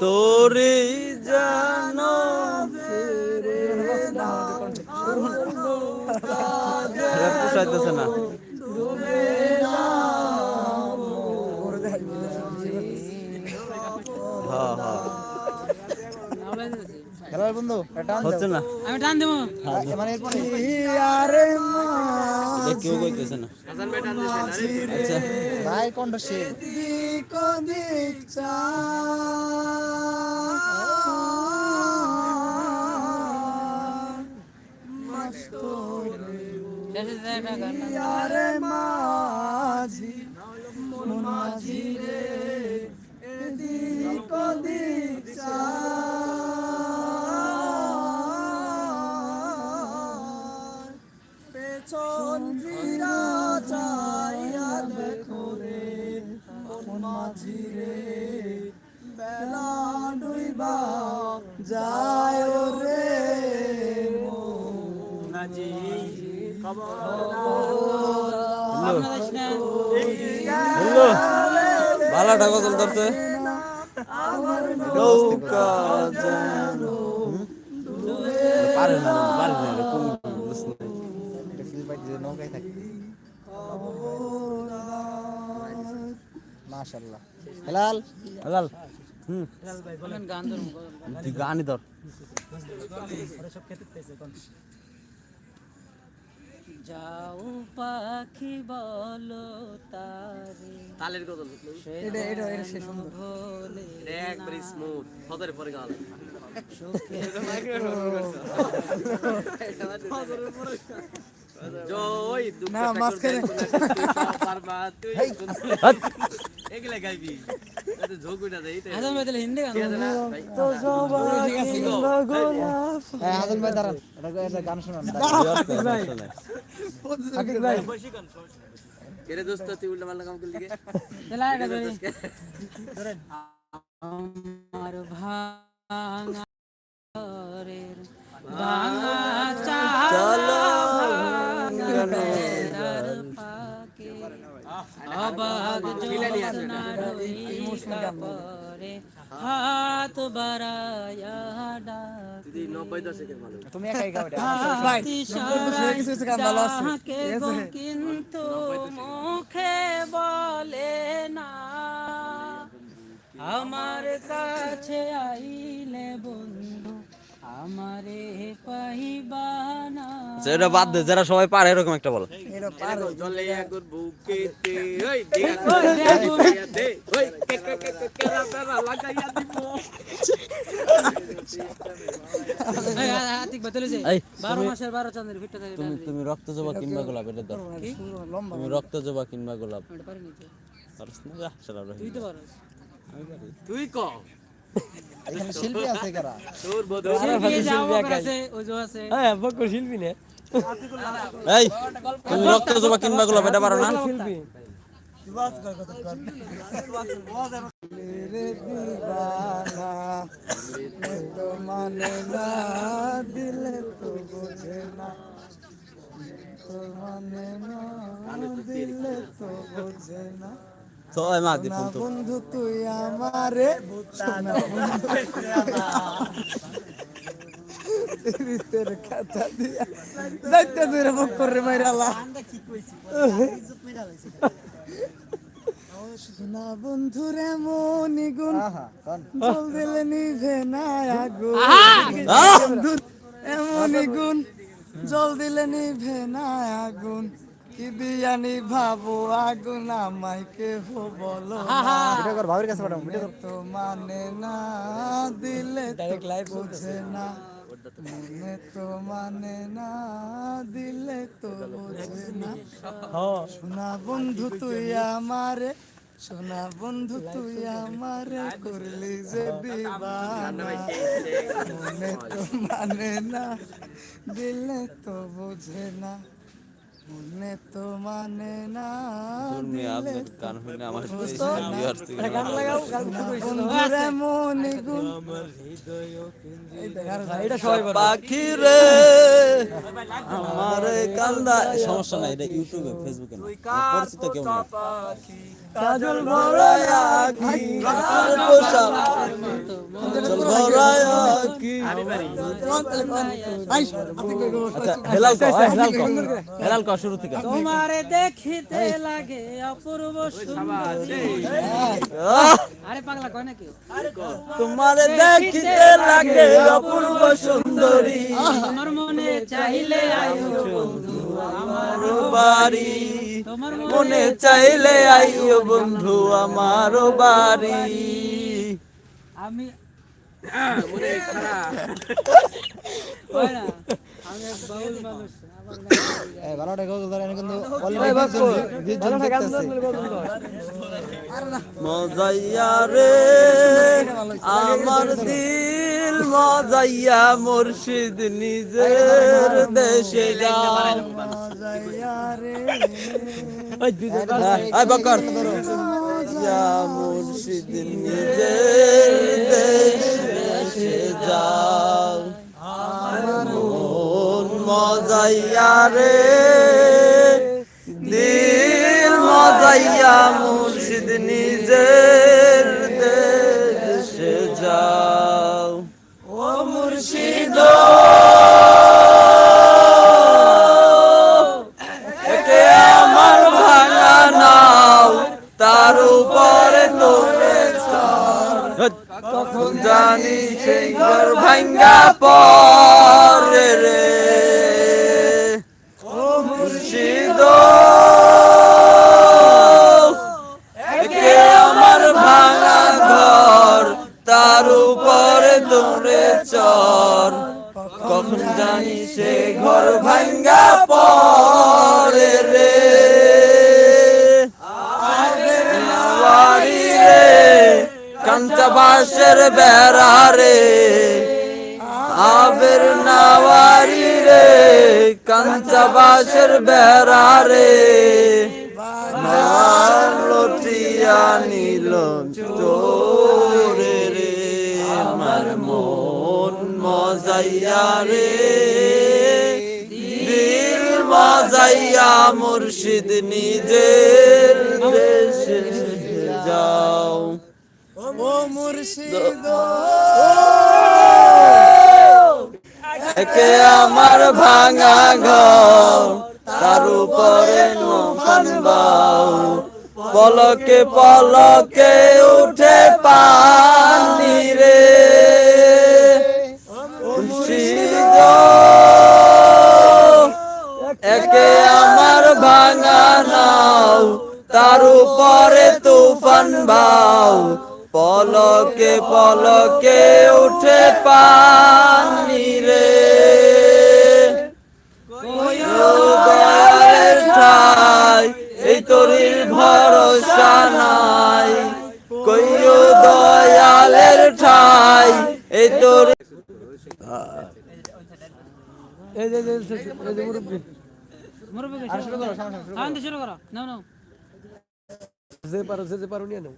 তোরে জানো পোষাইতেছে না। হ্যাঁ খেলার বন্ধু টান হচ্ছে না। আমি টান দেবো। মানে এরপরে আরে এটা কেউ কইতেছে না। আচ্ছা। ভাই কণ্ঠ সে। আরে মাঝি মাঝি পেছন ফিরা চাইয়া দেখো রে মন মাঝি রে বেলা ডুইবা যায় রে আপনারা যাস না। হ্যালো। ভালোটা গজল ধরছে। নৌকা জানো পারে না হেলাল? হুম। গান গানই ধর। যাও পাখি বলো তারে। তালের গজল। এটা এটা এটা সে সুন্দর। ভোলে একবারে স্মুথ ফদরে পরে গাল জয় দুঃখ না, মাঝখানে। পারবা তুই এগুলা গাইবি এত ঝোঁক উঠা দেই হাসান ভাই তাহলে হিন্দি গান ধরুন। হ্যাঁ হাসান ভাই দাঁড়ান এটা এটা গান শোনান কেরে দোস্ত তুই উল্টা পাল্টা কাম করলি কে তাহলে আরেকটা ধরি। আমার ভাঙা জ্যোৎস্না রইতা পরে হাত বাড়ায়া ডাক তুমি একাই গাও গো কিন্তু মুখে বলে না। আমার কাছে আইলে বন্ধু আমারে পাইবা না। আচ্ছা, বাদ দে যারা সবাই পারে এরকম একটা বল। তুমি তুমি রক্ত জবা কিংবা গোলাপ এটা ধর। লম্বা তুমি রক্ত জবা কিংবা গোলাপ। এটা পারিনি তো। পারছ না যা শালা রহিম। তুই তো তুই ক এখানে শিল্পী আছে কারা? তোর বদল শিল্পী আছে এই তুমি রক্ত জবা কিংবা গোলাপ এটা পারো না? রে মানে না দিলে তো বোঝে না মানে না দিলে তো বোঝে না? তো এই মা দি ফোন বন্ধু তুই আমারে সোনা বন্ধু। তুই রিতের খাতা দিয়া যাইতে দূরে মুখ করে মাইরালা সোনা বন্ধুরে মনি গুণ জল দিলে নিভে না আগুন। এমনই গুণ জল দিলে নিভে না আগুন। কি দিয়া নিভাবো আগুন আমায় কেহ বলো ভিডিও কর ভাবির কাছে পাঠাও ভিডিও তো মানে না দিলে ডাইরেক্ট লাইভ বুঝে না। মনে তো মানে না দিলে তো বুঝে না। সোনা বন্ধু তুই আমারে সোনা বন্ধু তুই আমারে করলি যে মনে তো মানে না দিলে তো বুঝে না। মনে তো না তুমি আপনার গান শুনে আমার viewers থেকে গান লাগাও গান শুরু হইছে তো। বন্ধুরে এটা সবাই পাখি রে আমার কান্দা সমস্যা নাই এটা ইউটিউবে ফেসবুকে পরিচিত কেউ না কাজল ভরায় আখি আর পোশাক কাজল ভরায় আখি আচ্ছা হেলাল কো হেলাল কো হেলাল কো শুরু থেকে। তোমারে দেখিতে লাগে অপূর্ব সুন্দর! আরে পাগলা কয় নাকি তোমারে দেখিতে লাগে অপূর্ব সুন্দরী। তোমার মনে চাইলে আয়ো বন্ধু আমার বাড়ি তোমার মনে চাইলে আইও বন্ধু আমার বাড়ি। আমি মনে খারাপ। আমি বাউল মানুষ। গান ভালোটা গজল ধরে কিন্তু মজাইয়া রে আমার দিল মজাইয়া মুর্শিদ নিজের দেশে যাও আয় বকর মজাইয়া মুর্শিদ নিজের দেশে। রে দিল মজাইয়া মুর্শিদ নিজের দেশে যাও। ও মুর্শিদ। সে ঘর ভাঙ্গা পরে রে। বাড়ি রে কাঞ্চা বাঁশের বেড়া রে। আবের নাওয়ারি রে কাঞ্চা বাঁশের বেড়া রে। লটিয়া নিল চোরে। মজাইয়া রে। দিল মজাইয়া মুর্শিদ নিজের দেশে যাও। ও মুর্শিদ। একে আমার ভাঙা ঘর তার উপরে নফান বাউ পলকে পলকে উঠে পানি নাও তার উপরে তুফান বাউ পলকে পলকে উঠে পানি রে। এই তরির ভরসা নাই। দয়ালের ঠাই, এই তোর এই যে মুরব্বি মুরব্বি শুরু করো শুরু করো। শুরু করো। নাও নাও। যে পারো যে যে পারো নিয়ে নাও।